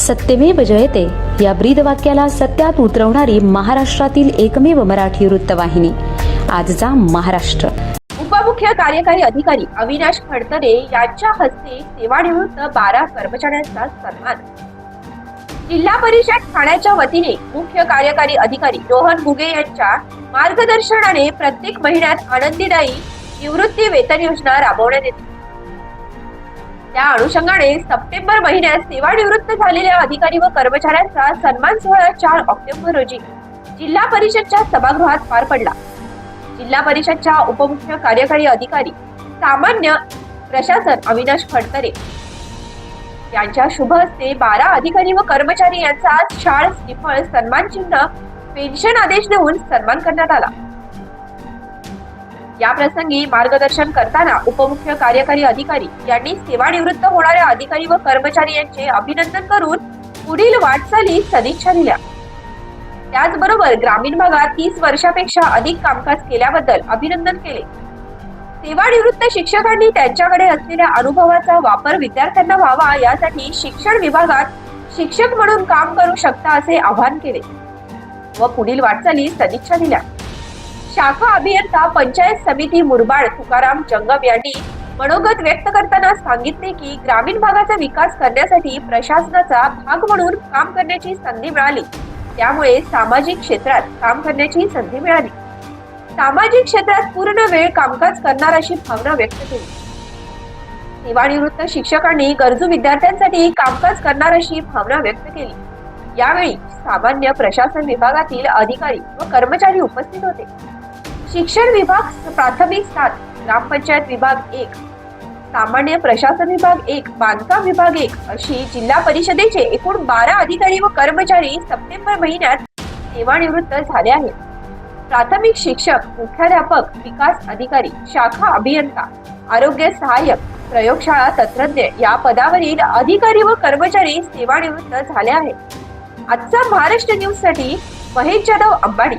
सत्यमेव जयते. या ब्रीद वाक्याला सत्यात उतरवणारी महाराष्ट्रातील एकमेव मराठी वृत्तवाहिनी. आजचा महाराष्ट्र. उपमुख्य कार्यकारी अधिकारी अविनाश खडतरे यांच्या हस्ते सेवानिवृत्त बारा कर्मचाऱ्यांचा सन्मान. जिल्हा परिषद ठाण्याच्या वतीने मुख्य कार्यकारी अधिकारी रोहन बुगे यांच्या मार्गदर्शनाने प्रत्येक महिन्यात आनंदीदायी निवृत्ती वेतन योजना राबवण्यात येते. त्या अनुषंगाने सप्टेंबर महिन्यात सेवानिवृत्त झालेल्या अधिकारी व कर्मचाऱ्यांचा सन्मान सोहळा चार ऑक्टोबर रोजी जिल्हा परिषदच्या सभागृहात पार पडला. जिल्हा परिषदच्या उपमुख्य कार्यकारी अधिकारी सामान्य प्रशासन अविनाश फडतरे यांच्या शुभ हस्ते बारा अधिकारी व कर्मचारी यांचा शाळ श्रीफळ सन्मान चिन्ह पेन्शन आदेश देऊन सन्मान करण्यात आला. या प्रसंगी मार्गदर्शन करताना उपमुख्य कार्यकारी अधिकारी यांनी सेवानिवृत्त होणाऱ्या अधिकारी व कर्मचारी यांचे अभिनंदन करून पुढील वाटचाली सदिच्छा दिल्या. त्याचबरोबर ग्रामीण भागात तीस वर्षापेक्षा अधिक कामकाज केल्याबद्दल अभिनंदन केले. सेवानिवृत्त शिक्षकांनी त्यांच्याकडे असलेल्या अनुभवाचा वापर विद्यार्थ्यांना व्हावा यासाठी शिक्षण विभागात शिक्षक म्हणून काम करू शकता असे आवाहन केले व पुढील वाटचालीस सदिच्छा दिल्या. शाखा अभियंता पंचायत समिती मुरबाड तुकाराम जंगम यांनी मनोगत व्यक्त करताना सांगितले की ग्रामीण भागाचा विकास करण्यासाठी प्रशासनाचा भाग म्हणून काम करण्याची संधी मिळाली. त्यामुळे सामाजिक क्षेत्रात काम करण्याची संधी मिळाली. सामाजिक क्षेत्रात पूर्ण वेळ कामकाज करणार अशी भावना व्यक्त केली. सेवानिवृत्त शिक्षकांनी गरजू विद्यार्थ्यांसाठी कामकाज करणार अशी भावना व्यक्त केली. यावेळी सामान्य प्रशासन विभागातील अधिकारी व कर्मचारी उपस्थित होते. शिक्षण विभाग प्राथमिक सात ग्रामपंचायत विभाग एक सामान्य प्रशासन विभाग एक बांधकाम विभाग एक अशी जिल्हा परिषदेचे एकूण बारा अधिकारी व कर्मचारी सप्टेंबर महिन्यात सेवानिवृत्त झाले आहेत. प्राथमिक शिक्षक मुख्याध्यापक विकास अधिकारी शाखा अभियंता आरोग्य सहाय्यक प्रयोगशाळा तंत्रज्ञ या पदावरील अधिकारी व कर्मचारी सेवानिवृत्त झाले आहेत. आजचा महाराष्ट्र न्यूजसाठी महेश जाधव अंबाडी.